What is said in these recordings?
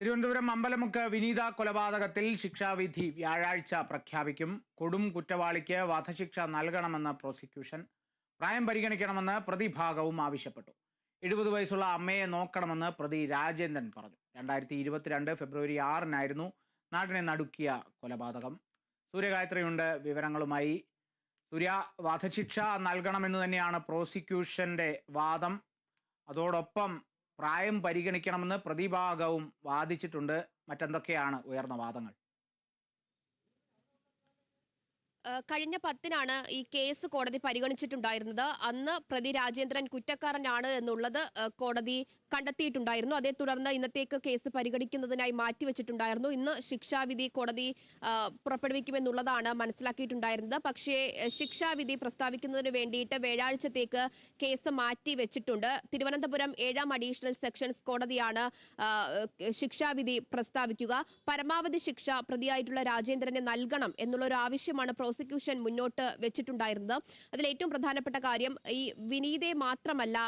തിരുവനന്തപുരം അമ്പലമുക്ക് വിനീത കൊലപാതകത്തിൽ ശിക്ഷാവിധി വ്യാഴാഴ്ച പ്രഖ്യാപിക്കും. കൊടും കുറ്റവാളിക്ക് വധശിക്ഷ നൽകണമെന്ന് പ്രോസിക്യൂഷൻ. പ്രായം പരിഗണിക്കണമെന്ന് പ്രതിഭാഗവും ആവശ്യപ്പെട്ടു. എഴുപത് വയസ്സുള്ള അമ്മയെ നോക്കണമെന്ന് പ്രതി രാജേന്ദ്രൻ പറഞ്ഞു. രണ്ടായിരത്തി ഇരുപത്തിരണ്ട് ഫെബ്രുവരി ആറിനായിരുന്നു നാടിനെ നടുക്കിയ കൊലപാതകം. സൂര്യഗായത്രിയുണ്ട് വിവരങ്ങളുമായി. സൂര്യ വധശിക്ഷ നൽകണമെന്ന് തന്നെയാണ് പ്രോസിക്യൂഷന്റെ വാദം. അതോടൊപ്പം പ്രായം പരിഗണിക്കണമെന്ന് പ്രതിഭാഗവും വാദിച്ചിട്ടുണ്ട്. മറ്റെന്തൊക്കെയാണ് ഉയർന്ന വാദങ്ങൾ? കഴിഞ്ഞ പത്തിനാണ് ഈ കേസ് കോടതി പരിഗണിച്ചിട്ടുണ്ടായിരുന്നത്. അന്ന് പ്രതി രാജേന്ദ്രൻ കുറ്റക്കാരനാണ് എന്നുള്ളത് കോടതി കണ്ടെത്തിയിട്ടുണ്ടായിരുന്നു. അതേ തുടർന്ന് ഇന്നത്തേക്ക് കേസ് പരിഗണിക്കുന്നതിനായി മാറ്റിവെച്ചിട്ടുണ്ടായിരുന്നു. ഇന്ന് ശിക്ഷാവിധി കോടതി പുറപ്പെടുവിക്കുമെന്നുള്ളതാണ് മനസ്സിലാക്കിയിട്ടുണ്ടായിരുന്നത്. പക്ഷേ ശിക്ഷാവിധി പ്രസ്താവിക്കുന്നതിന് വേണ്ടിയിട്ട് വ്യാഴാഴ്ചത്തേക്ക് കേസ് മാറ്റി വെച്ചിട്ടുണ്ട് തിരുവനന്തപുരം ഏഴാം അഡീഷണൽ സെക്ഷൻസ് കോടതിയാണ് ശിക്ഷാവിധി പ്രസ്താവിക്കുക. പരമാവധി ശിക്ഷ പ്രതിയായിട്ടുള്ള രാജേന്ദ്രനെ നൽകണം എന്നുള്ള ഒരു ആവശ്യമാണ് പ്രോസിക്യൂഷൻ മുന്നോട്ട് വെച്ചിട്ടുണ്ടായിരുന്നത്. അതിൽ ഏറ്റവും പ്രധാനപ്പെട്ട കാര്യം ഈ വിനീതയെ മാത്രമല്ല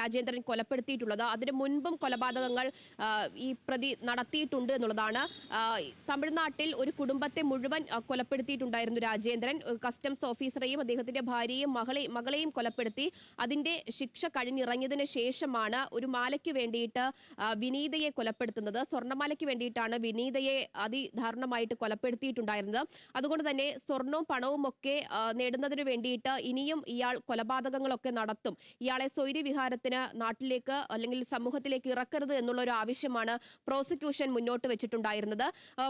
രാജേന്ദ്രൻ കൊലപ്പെടുത്തിയിട്ടുള്ളത്. അതിനു മുൻപും കൊലപാതകങ്ങൾ ഈ പ്രതി നടത്തിയിട്ടുണ്ട് എന്നുള്ളതാണ്. തമിഴ്നാട്ടിൽ ഒരു കുടുംബത്തെ മുഴുവൻ കൊലപ്പെടുത്തിയിട്ടുണ്ടായിരുന്നു രാജേന്ദ്രൻ. കസ്റ്റംസ് ഓഫീസറെയും അദ്ദേഹത്തിന്റെ ഭാര്യയും മകളെ മകളെയും കൊലപ്പെടുത്തി. അതിന്റെ ശിക്ഷ കഴിഞ്ഞിറങ്ങിയതിന് ശേഷമാണ് ഒരു മാലയ്ക്ക് വേണ്ടിയിട്ട് വിനീതയെ കൊലപ്പെടുത്തുന്നത്. സ്വർണമാലയ്ക്ക് വേണ്ടിയിട്ടാണ് വിനീതയെ അതിദാരുണമായിട്ട് കൊലപ്പെടുത്തിയിട്ടുണ്ടായിരുന്നത്. അതുകൊണ്ട് തന്നെ സ്വർണവും പണവും ഒക്കെ നേടുന്നതിന് വേണ്ടിയിട്ട് ഇനിയും ഇയാൾ കൊലപാതകങ്ങളൊക്കെ നടത്തും. ഇയാളെ സ്വൈര്യവിഹാരത്തിന് നാട്ടിലേക്ക് അല്ലെങ്കിൽ സമൂഹത്തിലേക്ക് ഇറക്കരുത് എന്നുള്ള ഒരു ആവശ്യമാണ് പ്രോസിക്യൂഷൻ മുന്നോട്ട് വെച്ചിട്ടുണ്ടായിരുന്നത്.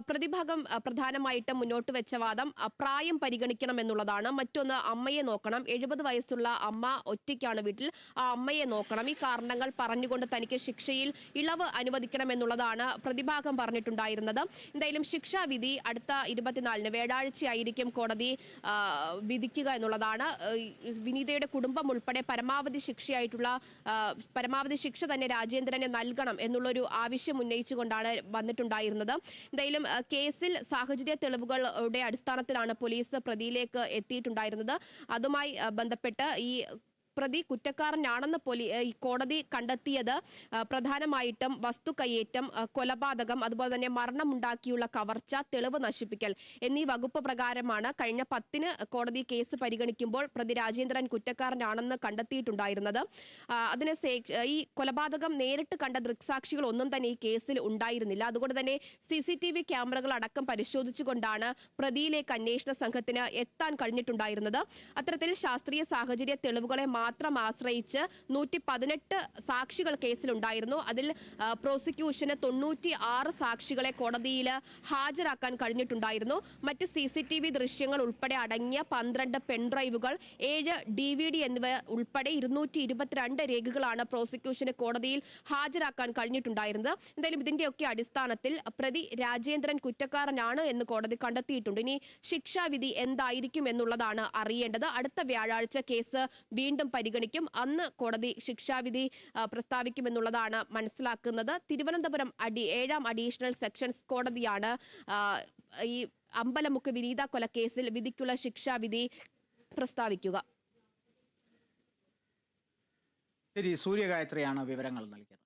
പ്രതിഭാഗം പ്രധാനമായിട്ട് മുന്നോട്ട് വെച്ച വാദം പ്രായം പരിഗണിക്കണം എന്നുള്ളതാണ്. മറ്റൊന്ന് അമ്മയെ നോക്കണം. എഴുപത് വയസ്സുള്ള അമ്മ ഒറ്റയ്ക്കാണ് വീട്ടിൽ. ആ അമ്മയെ നോക്കണം. ഈ കാരണങ്ങൾ പറഞ്ഞുകൊണ്ട് തനിക്ക് ശിക്ഷയിൽ ഇളവ് അനുവദിക്കണം എന്നുള്ളതാണ് പ്രതിഭാഗം പറഞ്ഞിട്ടുണ്ടായിരുന്നത്. എന്തായാലും ശിക്ഷാവിധി അടുത്ത ഇരുപത്തിനാലിന് വ്യാഴാഴ്ചയായിരിക്കും കോടതി വിധിക്കുക എന്നുള്ളതാണ്. വിനീതയുടെ കുടുംബം ഉൾപ്പെടെ പരമാവധി ശിക്ഷയായിട്ടുള്ള പരമാവധി ശിക്ഷ തന്നെ രാജേന്ദ്രന് നൽകണം എന്നുള്ളൊരു ആവശ്യം ഉന്നയിച്ചുകൊണ്ടാണ് വന്നിട്ടുണ്ടായിരുന്നത്. എന്തായാലും കേസിൽ സാഹചര്യ തെളിവുകളുടെ അടിസ്ഥാനത്തിലാണ് പോലീസ് പ്രതിയിലേക്ക് എത്തിയിട്ടുണ്ടായിരുന്നത്. അതുമായി ബന്ധപ്പെട്ട് ഈ പ്രതി കുറ്റക്കാരനാണെന്ന് പോലീ കോടതി കണ്ടെത്തിയത് പ്രധാനമായിട്ടും വസ്തു കയ്യേറ്റം കൊലപാതകം അതുപോലെ തന്നെ മരണമുണ്ടാക്കിയുള്ള കവർച്ച തെളിവ് നശിപ്പിക്കൽ എന്നീ വകുപ്പ് പ്രകാരമാണ് കഴിഞ്ഞ പത്തിന് കോടതി കേസ് പരിഗണിക്കുമ്പോൾ പ്രതി രാജേന്ദ്രൻ കുറ്റക്കാരനാണെന്ന് കണ്ടെത്തിയിട്ടുണ്ടായിരുന്നത്. അതിന് ഈ കൊലപാതകം നേരിട്ട് കണ്ട ദൃക്സാക്ഷികൾ ഒന്നും തന്നെ ഈ കേസിൽ ഉണ്ടായിരുന്നില്ല. അതുകൊണ്ട് തന്നെ സി സി ടി വി ക്യാമറകൾ അടക്കം പരിശോധിച്ചുകൊണ്ടാണ് പ്രതിയിലേക്ക് അന്വേഷണ സംഘത്തിന് എത്താൻ കഴിഞ്ഞിട്ടുണ്ടായിരുന്നത്. അത്തരത്തിൽ ശാസ്ത്രീയ സാഹചര്യ തെളിവുകളെ മാത്രം ആശ്രയിച്ച് നൂറ്റി പതിനെട്ട് സാക്ഷികൾ കേസിലുണ്ടായിരുന്നു. അതിൽ പ്രോസിക്യൂഷന് തൊണ്ണൂറ്റി ആറ് സാക്ഷികളെ കോടതിയിൽ ഹാജരാക്കാൻ കഴിഞ്ഞിട്ടുണ്ടായിരുന്നു. മറ്റ് സി സി ടി വി ദൃശ്യങ്ങൾ ഉൾപ്പെടെ അടങ്ങിയ പന്ത്രണ്ട് പെൺഡ്രൈവുകൾ ഏഴ് ഡി വി ഡി എന്നിവ ഉൾപ്പെടെ ഇരുന്നൂറ്റി ഇരുപത്തിരണ്ട് രേഖകളാണ് പ്രോസിക്യൂഷന് കോടതിയിൽ ഹാജരാക്കാൻ കഴിഞ്ഞിട്ടുണ്ടായിരുന്നത്. എന്തായാലും ഇതിന്റെയൊക്കെ അടിസ്ഥാനത്തിൽ പ്രതി രാജേന്ദ്രൻ കുറ്റക്കാരനാണ് എന്ന് കോടതി കണ്ടെത്തിയിട്ടുണ്ട്. ഇനി ശിക്ഷാവിധി എന്തായിരിക്കും എന്നുള്ളതാണ് അറിയേണ്ടത്. അടുത്ത വ്യാഴാഴ്ച കേസ് വീണ്ടും പരിഗണിക്കും. അന്ന് കോടതി ശിക്ഷാവിധി പ്രസ്താവിക്കുമെന്നുള്ളതാണ് മനസ്സിലാക്കുന്നത്. തിരുവനന്തപുരം അടി ഏഴാം അഡീഷണൽ സെക്ഷൻസ് കോടതിയാണ് ഈ അമ്പലമുക്ക് വിനീത കൊലക്കേസിൽ വിധിക്കുള്ള ശിക്ഷാവിധി പ്രസ്താവിക്കുക. ശരി സൂര്യഗായത്രിയാണ് വിവരങ്ങൾ നൽകിയത്.